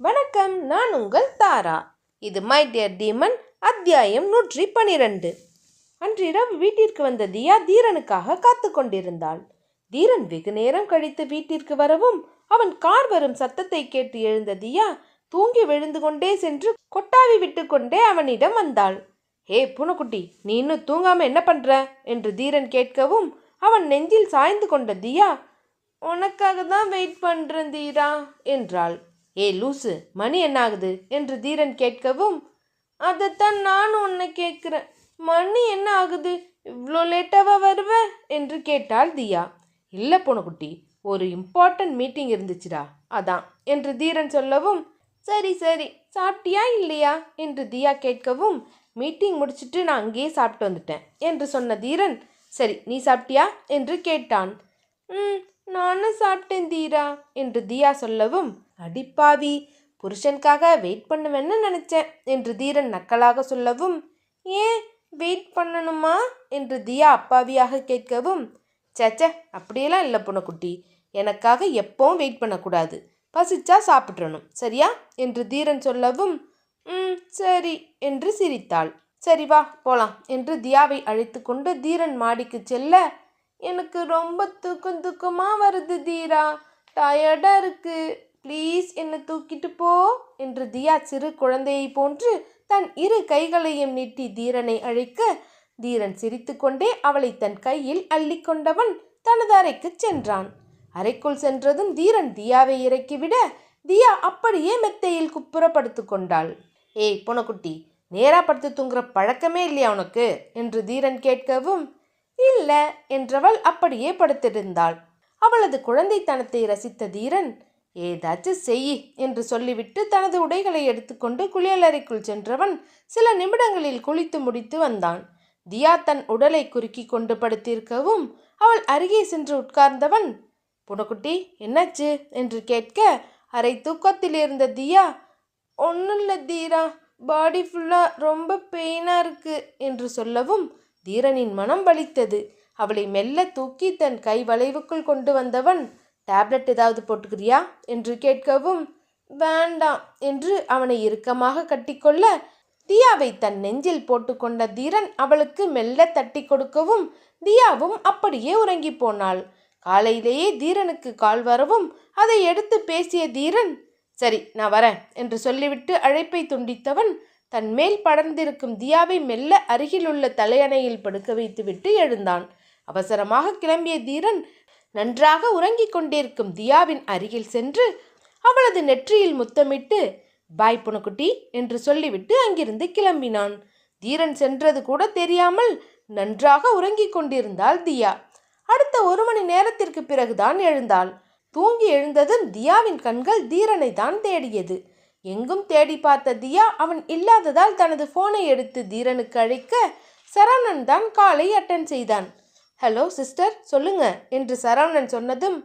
வணக்கம் நான் உங்கள் தாரா. இது மை டியர் டீமன் அத்தியாயம் நூற்றி பனிரெண்டு. அன்றிரவு வீட்டிற்கு வந்த தியா தீரனுக்காக காத்து கொண்டிருந்தாள். தீரன் வெகு நேரம் கழித்து வீட்டிற்கு வரவும் அவன் கார் வரும் சத்தத்தை கேட்டு எழுந்த தியா தூங்கி விழுந்து கொண்டே சென்று கொட்டாவி விட்டு கொண்டே அவனிடம் வந்தாள். ஹே பூனைக்குட்டி நீ இன்னும் தூங்காம என்ன பண்ற? என்று தீரன் கேட்கவும் அவன் நெஞ்சில் சாய்ந்து கொண்ட தியா உனக்காக தான் வெயிட் பண்ணுறேன் தீரா என்றாள். ஏ லூசு மணி என்ன ஆகுது என்று தீரன் கேட்கவும் அதைத்தான் நானும் உன்னை கேட்குறேன். மணி என்ன ஆகுது? இவ்வளோ லேட்டாவா வருவ? என்று கேட்டாள் தியா. இல்லை பொனக்குட்டி ஒரு இம்பார்ட்டன்ட் மீட்டிங் இருந்துச்சுடா அதான் என்று தீரன் சொல்லவும் சரி சரி சாப்பிட்டியா இல்லையா? என்று தியா கேட்கவும் மீட்டிங் முடிச்சிட்டு நான் அங்கேயே சாப்பிட்டு வந்துட்டேன் என்று சொன்ன தீரன் சரி நீ சாப்பிட்டியா? என்று கேட்டான். ம் நானும் சாப்பிட்டேன் தீரா என்று தியா சொல்லவும் அடிப்பாவி. புருஷனுக்காக வெயிட் பண்ணுவேன்னு நினச்சேன் என்று தீரன் நக்கலாக சொல்லவும் ஏன் வெயிட் பண்ணணுமா? என்று தியா அப்பாவியாக கேட்கவும் சச்ச அப்படியெல்லாம் இல்லை பொண்ணுக்குட்டி. எனக்காக எப்பவும் வெயிட் பண்ணக்கூடாது. பசிச்சா சாப்பிட்றணும் சரியா? என்று தீரன் சொல்லவும் ம் சரி என்று சிரித்தாள். சரி வா போலாம் என்று தியாவை அழைத்து கொண்டு தீரன் மாடிக்கு செல்ல எனக்கு ரொம்ப தூக்கம் தூக்கமாக வருது தீரா. டயர்டாக இருக்குது ப்ளீஸ் என்னை தூக்கிட்டு போ என்று தியா சிறு குழந்தையை போன்று தன் இரு கைகளையும் நீட்டி தீரனை அழைக்க தீரன் சிரித்துக்கொண்டே அவளை தன் கையில் அள்ளிக்கொண்டவன் தனது அறைக்கு சென்றான். அறைக்குள் சென்றதும் தீரன் தியாவை இறக்கிவிட தியா அப்படியே மெத்தையில் குப்புற படுத்து கொண்டாள். ஏய் பொனக்குட்டி நேரா படுத்து தூங்குற பழக்கமே இல்லையா உனக்கு? என்று தீரன் கேட்கவும் இல்லை என்றவள் அப்படியே படுத்திருந்தாள். அவளது குழந்தைத்தனத்தை ரசித்த தீரன் ஏதாச்சும் செய் என்று சொல்லிவிட்டு தனது உடைகளை எடுத்துக்கொண்டு குளியலறைக்குள் சென்றவன் சில நிமிடங்களில் குளித்து முடித்து வந்தான். தியா தன் உடலை குறுக்கி கொண்டு படுத்திருக்கவும் அவள் அருகே சென்று உட்கார்ந்தவன் புனக்குட்டி என்னாச்சு? என்று கேட்க அரை தூக்கத்தில் இருந்த தியா ஒன்றும் இல்லை தீரா பாடி ஃபுல்லாக ரொம்ப பெயினாக இருக்கு என்று சொல்லவும் தீரனின் மனம் வலித்தது. அவளை மெல்ல தூக்கி தன் கை வளைவுக்குள் கொண்டு வந்தவன் டேப்லெட் ஏதாவது போட்டுக்கிறியா? என்று கேட்கவும் வேண்டாம் என்று அவனை இறுக்கமாக கட்டிக்கொள்ள தியாவை தன் நெஞ்சில் போட்டுக்கொண்ட தீரன் அவளுக்கு மெல்ல தட்டி கொடுக்கவும் தியாவும் அப்படியே உறங்கி போனாள். காலையிலேயே தீரனுக்கு கால் வரவும் அதை எடுத்து பேசிய தீரன் சரி நான் வரேன் என்று சொல்லிவிட்டு அழைப்பை துண்டித்தவன் தன் மேல் படர்ந்திருக்கும் தியாவை மெல்ல அருகிலுள்ள தலையணையில் படுக்க வைத்துவிட்டு எழுந்தான். அவசரமாக கிளம்பிய தீரன் நன்றாக உறங்கிக் கொண்டிருக்கும் தியாவின் அருகில் சென்று அவளது நெற்றியில் முத்தமிட்டு பாய் புனக்குட்டி என்று சொல்லிவிட்டு அங்கிருந்து கிளம்பினான். தீரன் சென்றது கூட தெரியாமல் நன்றாக உறங்கிக் கொண்டிருந்தாள் தியா. அடுத்த ஒரு மணி நேரத்திற்கு பிறகுதான் எழுந்தாள். தூங்கி எழுந்ததும் தியாவின் கண்கள் தீரனை தான் தேடியது. எங்கும் தேடி பார்த்த தியா அவன் இல்லாததால் தனது போனை எடுத்து தீரனுக்கு அழைக்க சரவணன் தான் காலை அட்டன் செய்தான். ஹலோ சிஸ்டர் சொல்லுங்க என்று சரவணன் சொன்னதும்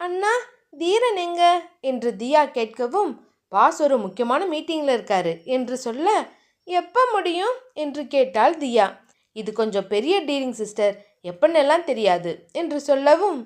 அண்ணா தீரன் எங்க? என்று தியா கேட்கவும் பாஸ் ஒரு முக்கியமான மீட்டிங்கில் இருக்காரு என்று சொல்ல எப்போ முடியும்? என்று கேட்டாள் தியா. இது கொஞ்சம் பெரிய டீலிங் சிஸ்டர் எப்பன்னெல்லாம் தெரியாது என்று சொல்லவும்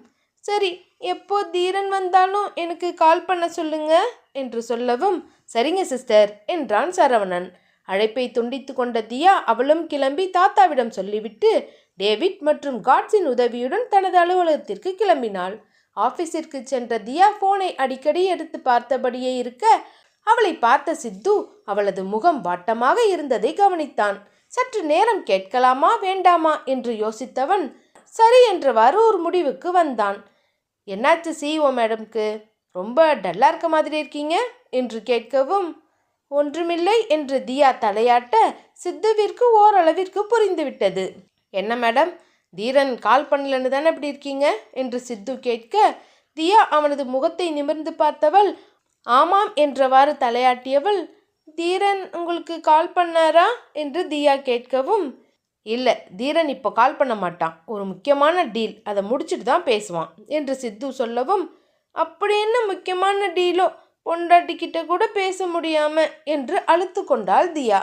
சரி எப்போ தீரன் வந்தாலும் எனக்கு கால் பண்ண சொல்லுங்க என்று சொல்லவும் சரிங்க சிஸ்டர் என்றான் சரவணன். அழைப்பை துண்டித்து கொண்ட தியா அவளும் கிளம்பி தாத்தாவிடம் சொல்லிவிட்டு டேவிட் மற்றும் காட்ஸின் உதவியுடன் தனது அலுவலகத்திற்கு கிளம்பினாள். ஆபீஸிற்கு சென்ற தியா போனை அடிக்கடி எடுத்து பார்த்தபடியே இருக்க அவளை பார்த்த சித்து அவளது முகம் வாட்டமாக இருந்ததை கவனித்தான். சற்று நேரம் கேட்கலாமா வேண்டாமா என்று யோசித்தவன் சரி என்றவாறு ஒரு முடிவுக்கு வந்தான். என்னாச்சு சிஓ மேடம்க்கு? ரொம்ப டல்லாக இருக்க மாதிரி இருக்கீங்க? என்று கேட்கவும் ஒன்றுமில்லை என்று தியா தலையாட்ட சித்துவிற்கு ஓரளவிற்கு புரிந்துவிட்டது. என்ன மேடம்? தீரன் கால் பண்ணலன்னு தானே இப்படி இருக்கீங்க? என்று சித்து கேட்க தியா அவனது முகத்தை நிமிர்ந்து பார்த்தவள் ஆமாம் என்றவாறு தலையாட்டியவள் தீரன் உங்களுக்கு கால் பண்ணாரா? என்று தியா கேட்கவும் இல்லை தீரன் இப்போ கால் பண்ண மாட்டான். ஒரு முக்கியமான டீல். அதை முடிச்சுட்டு தான் பேசுவான் என்று சித்து சொல்லவும் அப்படி என்ன முக்கியமான டீலோ? பொண்டாட்டிக்கிட்ட கூட பேச முடியாம என்று அழுத்து கொண்டாள் தியா.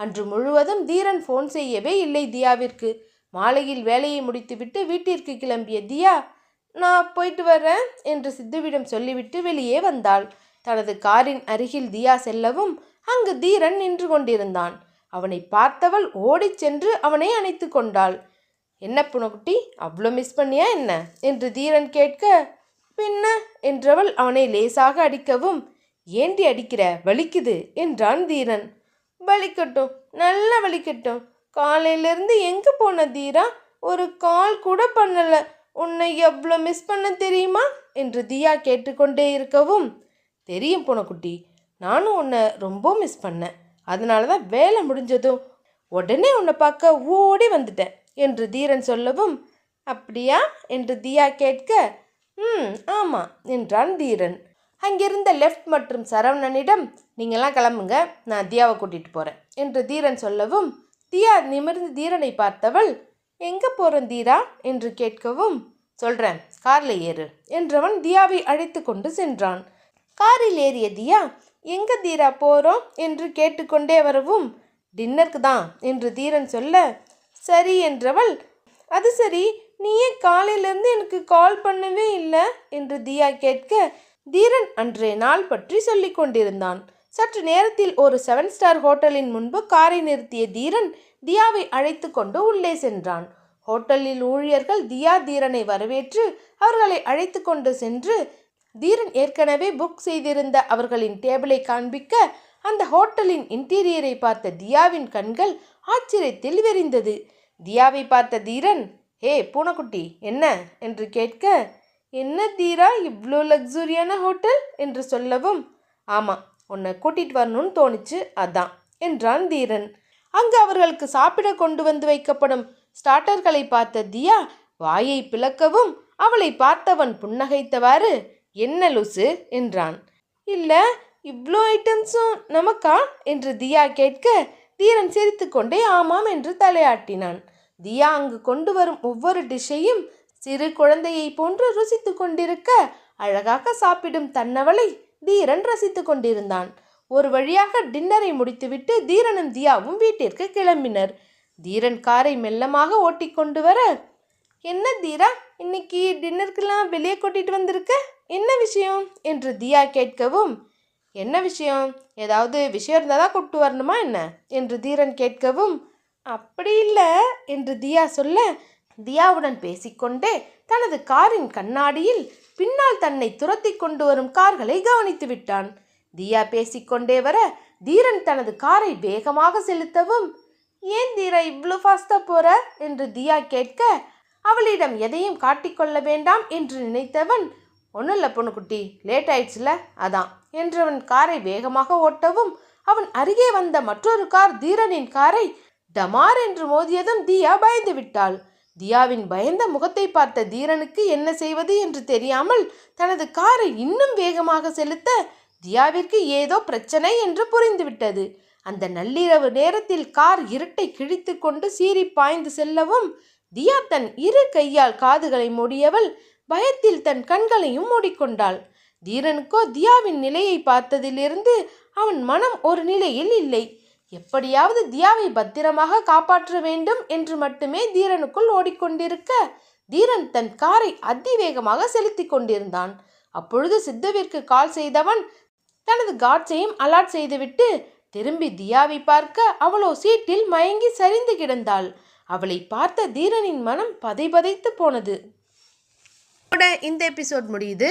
அன்று முழுவதும் தீரன் ஃபோன் செய்யவே இல்லை தியாவிற்கு. மாலையில் வேலையை முடித்துவிட்டு வீட்டிற்கு கிளம்பிய தியா நான் போயிட்டு வரேன் என்று சித்துவிடம் சொல்லிவிட்டு வெளியே வந்தாள். தனது காரின் அருகில் தியா செல்லவும் அங்கு தீரன் நின்று கொண்டிருந்தான். அவனை பார்த்தவள் ஓடிச் சென்று அவனை அணைத்து கொண்டாள். என்ன புனகுட்டி அவ்வளோ மிஸ் பண்ணியா என்ன? என்று தீரன் கேட்க பின்ன? என்றவள் அவனை லேசாக அடிக்கவும் ஏண்டி அடிக்கிற? வலிக்குது என்றான் தீரன். வலிக்கட்டும் நல்லா வலிக்கட்டும் காலையிலேருந்து எங்கே போன தீரா? ஒரு கால் கூட பண்ணலை. உன்னை எவ்வளோ மிஸ் பண்ண தெரியுமா? என்று தியா கேட்டுக்கொண்டே இருக்கவும் தெரியும் போனக்குட்டி. நானும் உன்னை ரொம்ப மிஸ் பண்ணேன். அதனால தான் வேலை முடிஞ்சதும் உடனே உன்னை பார்க்க ஓடி வந்துட்டேன் என்று தீரன் சொல்லவும் அப்படியா? என்று தியா கேட்க ம் ஆமாம் என்றான் தீரன். அங்கிருந்த லெஃப்ட் மற்றும் சரவணனிடம் நீங்களாம் கிளம்புங்க. நான் தியாவை கூட்டிகிட்டு போகிறேன் என்று தீரன் சொல்லவும் தியா நிமிர்ந்து தீரனை பார்த்தவள் எங்கே போகிறோம் தீரா? என்று கேட்கவும் சொல்கிறேன் காரில் ஏறு என்றவன் தியாவை அழைத்து கொண்டு சென்றான். காரில் ஏறிய தியா எங்கே தீரா போகிறோம் என்று கேட்டுக்கொண்டே வரவும் டின்னருக்கு தான் என்று தீரன் சொல்ல சரி என்றவள் அது சரி நீ ஏன் காலையிலேருந்து எனக்கு கால் பண்ணவே இல்லை என்று தியா கேட்க தீரன் அன்றைய நாள் பற்றி சொல்லி கொண்டிருந்தான். சற்று நேரத்தில் ஒரு செவன் ஸ்டார் ஹோட்டலின் முன்பு காரை நிறுத்திய தீரன் தியாவை அழைத்து கொண்டு உள்ளே சென்றான். ஹோட்டலில் ஊழியர்கள் தியா தீரனை வரவேற்று அவர்களை அழைத்து கொண்டு சென்று தீரன் ஏற்கனவே புக் செய்திருந்த அவர்களின் டேபிளை காண்பிக்க அந்த ஹோட்டலின் இன்டீரியரை பார்த்த தியாவின் கண்கள் ஆச்சரியத்தில் விரிந்தது. தியாவை பார்த்த தீரன் ஹே பூனைக்குட்டி என்ன? என்று கேட்க என்ன தீரா இவ்வளோ லக்ஸுரியான ஹோட்டல்? என்று சொல்லவும் ஆமாம் உன்னை கூட்டிகிட்டு வரணும்னு தோணுச்சு அதான் என்றான் தீரன். அங்கு அவர்களுக்கு சாப்பிட கொண்டு வந்து வைக்கப்படும் ஸ்டார்டர்களை பார்த்த தியா வாயை பிளக்கவும் அவளை பார்த்தவன் புன்னகைத்தவாறு என்ன லூசு? என்றான். இல்லை இவ்வளோ ஐட்டம்ஸும் நமக்கா? என்று தியா கேட்க தீரன் சிரித்துக்கொண்டே ஆமாம் என்று தலையாட்டினான். தியா அங்கு கொண்டு வரும் ஒவ்வொரு டிஷ்ஷையும் சிறு குழந்தையை போன்று ருசித்து கொண்டிருக்க அழகாக சாப்பிடும் தன்னவளை தீரன் ரசித்து கொண்டிருந்தான். ஒரு வழியாக டின்னரை முடித்துவிட்டு தீரனும் தியாவும் வீட்டிற்கு கிளம்பினர். தீரன் காரை மெல்லமாக ஓட்டி கொண்டு வர என்ன தீரா இன்னைக்கு டின்னருக்கெல்லாம் வெளியே கூட்டிட்டு வந்திருக்க? என்ன விஷயம்? என்று தியா கேட்கவும் என்ன விஷயம்? ஏதாவது விஷயம் இருந்தால் தான் கூப்பிட்டு வரணுமா என்ன? என்று தீரன் கேட்கவும் அப்படி இல்லை என்று தியா சொல்ல தியாவுடன் பேசிக்கொண்டே தனது காரின் கண்ணாடியில் பின்னால் தன்னை துரத்தி கொண்டு வரும் கார்களை கவனித்து விட்டான். தியா பேசிக்கொண்டே வர தீரன் தனது காரை வேகமாக செலுத்தவும் ஏன் தீரா இவ்வளோ ஃபாஸ்ட்டாக போற? என்று தியா கேட்க அவளிடம் எதையும் காட்டிக்கொள்ள வேண்டாம் என்று நினைத்தவன் ஒன்றும் இல்லை பொண்ணுக்குட்டி லேட் ஆயிடுச்சுல அதான் என்றவன் காரை வேகமாக ஓட்டவும் அவன் அருகே வந்த மற்றொரு கார் தீரனின் காரை டமார் என்று மோதியதும் தியா பயந்து விட்டாள். தியாவின் பயந்த முகத்தை பார்த்த தீரனுக்கு என்ன செய்வது என்று தெரியாமல் தனது காரை இன்னும் வேகமாக செலுத்த தியாவிற்கு ஏதோ பிரச்சனை என்று புரிந்துவிட்டது. அந்த நள்ளிரவு நேரத்தில் கார் இருட்டை கிழித்து கொண்டு சீறி பாய்ந்து செல்லவும் தியா தன் இரு கையால் காதுகளை மூடியவள் பயத்தில் தன் கண்களையும் மூடிக்கொண்டாள். தீரனுக்கோ தியாவின் நிலையை பார்த்ததிலிருந்து அவன் மனம் ஒரு நிலையில் இல்லை. எப்படியாவது தியாவை பத்திரமாக காப்பாற்ற வேண்டும் என்று மட்டுமே தீரனுக்குள் ஓடிக்கொண்டிருக்க தீரன் தன் காரை அதிவேகமாக செலுத்தி கொண்டிருந்தான். அப்பொழுது சித்துவிற்கு கால் செய்தவன் தனது காட்ஸையும் அலாட் செய்துவிட்டு திரும்பி தியாவை பார்க்க அவளோ சீட்டில் மயங்கி சரிந்து கிடந்தாள். அவளை பார்த்த தீரனின் மனம் பதைபதைத்து போனது. இந்த எபிசோட் முடியுது.